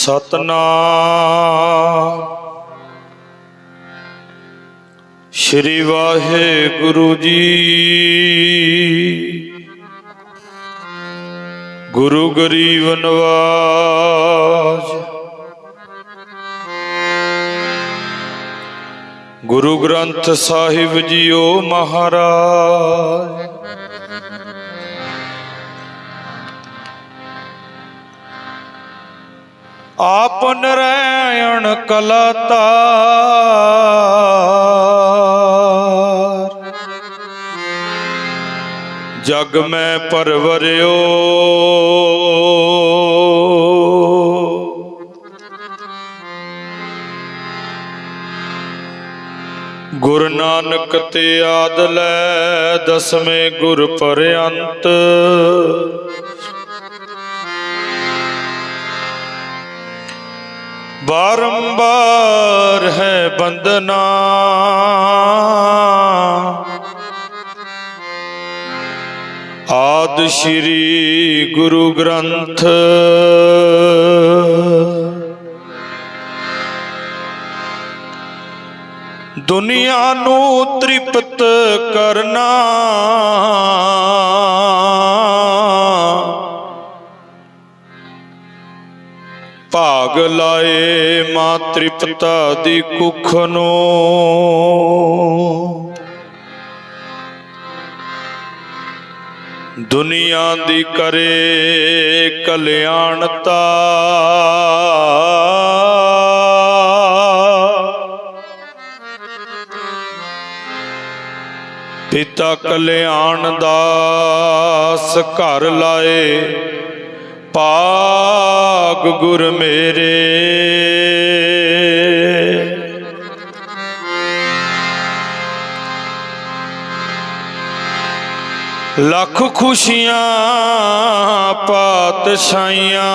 ਸਤਨਾਮ। ਸ਼੍ਰੀ ਵਾਹਿਗੁਰੂ ਜੀ। ਗੁਰੂ ਗਰੀਬ ਨਵਾਜ। ਗੁਰੂ ਗ੍ਰੰਥ ਸਾਹਿਬ ਜੀਓ ਮਹਾਰਾਜ। ਨਰੈਣ ਜਗ ਮੈਂ ਪਰਵਰਿਓ। ਗੁਰ ਨਾਨਕ ਤੇ ਆਦ ਲੈ ਦਸਵੇਂ ਗੁਰ ਪਰਅੰਤ ਬਾਰੰਬਾਰ ਹੈ ਬੰਦਨਾ। ਆਦ ਸ਼੍ਰੀ ਗੁਰੂ ਗ੍ਰੰਥ। ਦੁਨੀਆ ਨੂੰ ਤ੍ਰਿਪਤ ਕਰਨਾ। ਭਾਗ ਲਾਏ ਮਾ ਤ੍ਰਿਪਤਾ ਦੀ ਕੁੱਖ ਨੂੰ। ਦੁਨੀਆ ਦੀ ਕਰੇ ਕਲਿਆਣਤਾ। ਪਿਤਾ ਕਲਿਆਣ ਦਾਸ ਘਰ ਲਾਏ। ਭਾਗ ਗੁਰ ਮੇਰੇ। ਲੱਖ ਖੁਸ਼ੀਆਂ ਪਾਤਸ਼ਾਹੀਆਂ।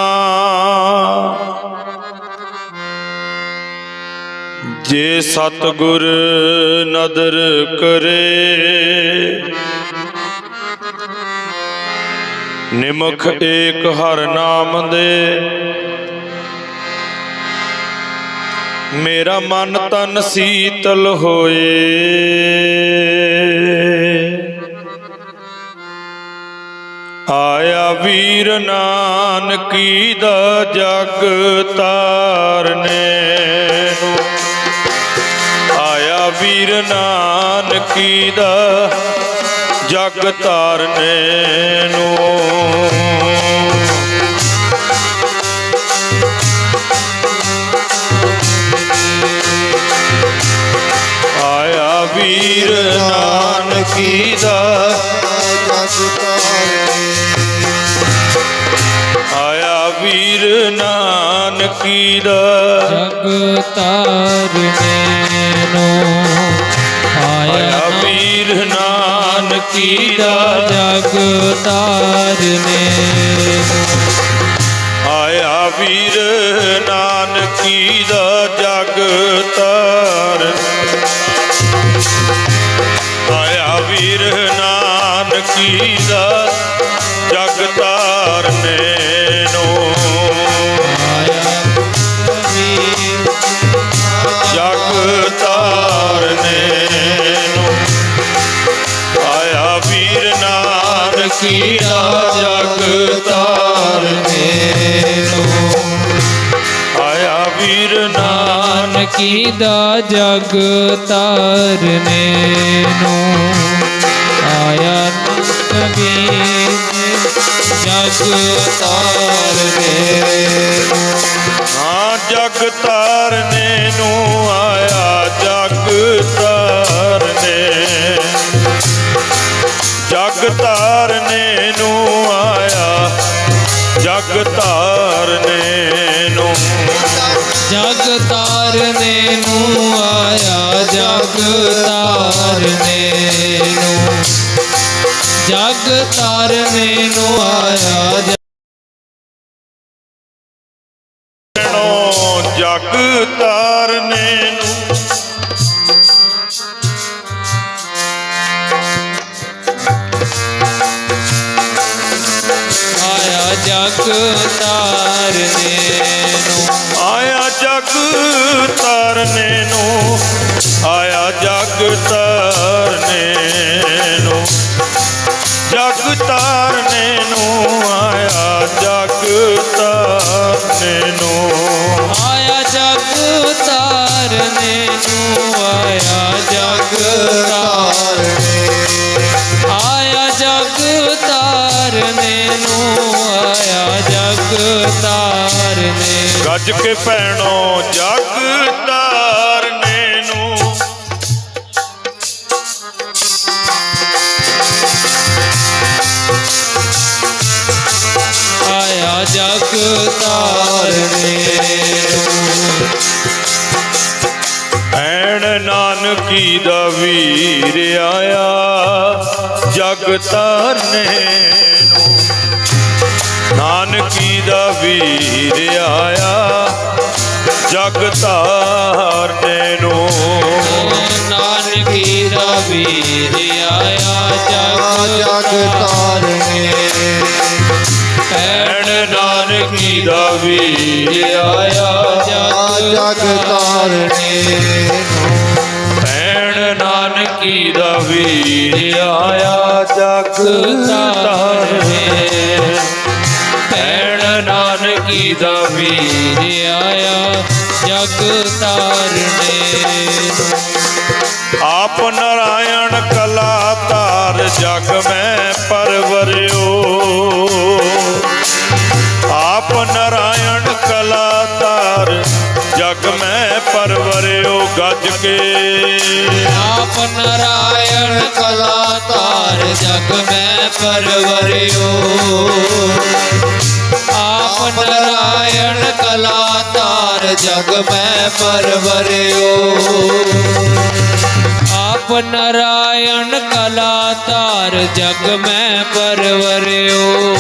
ਜੇ ਸਤਗੁਰ ਨਦਰ ਕਰੇ ਨਿਮਖ ਏਕ ਹਰ ਨਾਮ ਦੇ। ਮੇਰਾ ਮਨ ਤਨ ਸੀਤਲ ਹੋਏ। ਆਇਆ ਵੀਰ ਨਾਨਕੀ ਦਾ ਜਗ ਤਾਰਨੇ। ਆਇਆ ਵੀਰ ਨਾਨਕੀ ਦਾ ਜਗ ਤਾਰਨੇ ਨੂੰ। ਆਇਆ ਵੀਰ ਨਾਨਕੀ ਦਾ। ਆਇਆ ਵੀਰ ਨਾਨਕੀ ਦਾ। ਜਗ ਤਾਰਨੇ ਨੂੰ। ਆਇਆ ਆਇਆ ਵੀਰ ਨਾਨਕੀ ਦਾ ਜਗ ਤਾਰਨੇ। ਆਇਆ ਵੀਰ ਨਾਨਕੀ ਦਾ ਜਗ ਤਾਰ ਆਇਆ ਵੀਰ ਨਾਨਕੀ ਦਾ ਜਗ ਤਾਰਨੇ ਨਾਨਕੀ ਦਾ ਜਗ ਤਾਰਨੇ ਨੂੰ। ਆਇਆ ਕਬੀਰ ਜਗ ਤਾਰਨੇ ਹਾਂ ਜਗ ਤਾਰਨੇ ਨੂੰ ਆਇਆ ਜਗ ਤਾਰਨੇ। ਜਗ ਤਾਰਨੇ ਨੂੰ ਆਇਆ ਜਗ ਤਾਰਨੇ ਨੂੰ। ਜਗ ਤਾਰਨੇ ਨੂੰ ਆਇਆ ਜਗ ਤਾਰਨੇ ਨੂੰ। ਜਗ ਤਾਰਨੇ ਨੂੰ ਆਇਆ ਜਗ ਤਾਰਨੇ ਨੂੰ। ਆਇਆ ਜਗ ਗੱਜ ਕੇ ਭੈਣੋ ਜਗ ਤਾਰਨੇ ਨੂੰ। ਆਇਆ ਜਗ ਤਾਰਨੇ ਐਣ ਨਾਨਕੀ ਦਾ ਵੀਰ ਆਇਆ ਜਗ ਤਾਰਨੇ ਨੂੰ। ਨਾਨਕੀ ਦਾ ਵੀਰ ਆਇਆ ਜਗ ਤਾਰਨੇ ਨੂੰ ਨਾਨਕੀ ਦਾ ਵੀਰ ਆਇਆ ਜਗ ਜਗ ਤਾਰਨੇ ਐਣ ਨਾਨਕੀ ਦਾ ਵੀਰ ਆਇਆ। ਜਗ ਤਾਰਨੇ ਐਣ ਨਾਨਕੀ ਦਾ ਵੀਰ ਆਇਆ ਜਗ ਤਾਰਨੇ ਦਾ ਵੀਰ ਆਇਆ ਜਗ ਤਾਰਨੇ। ਆਪ ਨਰਾਇਣ ਕਲਾ ਧਾਰ ਜਗ ਮੈਂ ਪਰਵਰਿਓ। ਆਪ ਨਰਾਇਣ ਕਲਾ ਧਾਰ ਜਗ ਮੈਂ ਪਰਵਰਿਓ ਗੱਜ ਕੇ। ਆਪ ਨਾਰਾਇਣ ਕਲਾ ਤਾਰ ਜਗ ਮੈਂ ਪਰਵਰਿਓ। ਕਲਾ ਤਾਰ ਜਗ ਮੈਂ ਪਰਵਰਿਓ। ਆਪ ਨਾਰਾਇਣ ਕਲਾ ਤਾਰ ਜਗ ਮੈਂ ਪਰਵਰਿਓ।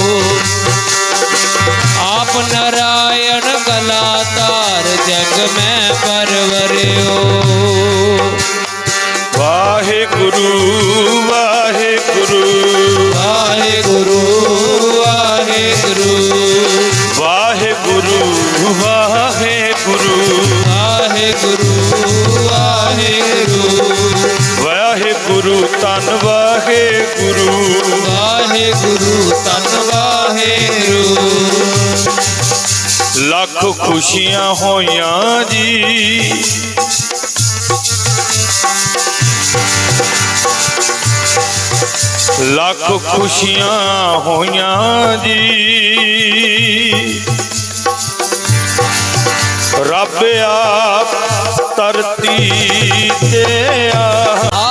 ਆਪ ਨਾਰਾਇਣ ਕਲਾ ਤਾਰ ਜਗ ਮੈਂ ਪਰਵਰਿਓ। ਵਾਹਿਗੁਰੂ ਵਾਹਿਗੁਰੂ। ਵਾਹਿਗੁਰੂ ਤਨ ਵਾਹਿਗੁਰੂ। ਵਾਹਿਗੁਰੂ ਤਨ ਵਾਹਿਗੁਰੂ। ਲੱਖ ਖੁਸ਼ੀਆਂ ਹੋਈਆਂ ਜੀ। ਲੱਖ ਖੁਸ਼ੀਆਂ ਹੋਈਆਂ ਜੀ। ਰੱਬ ਆਪ ਧਰਤੀ ਤੇ ਆ।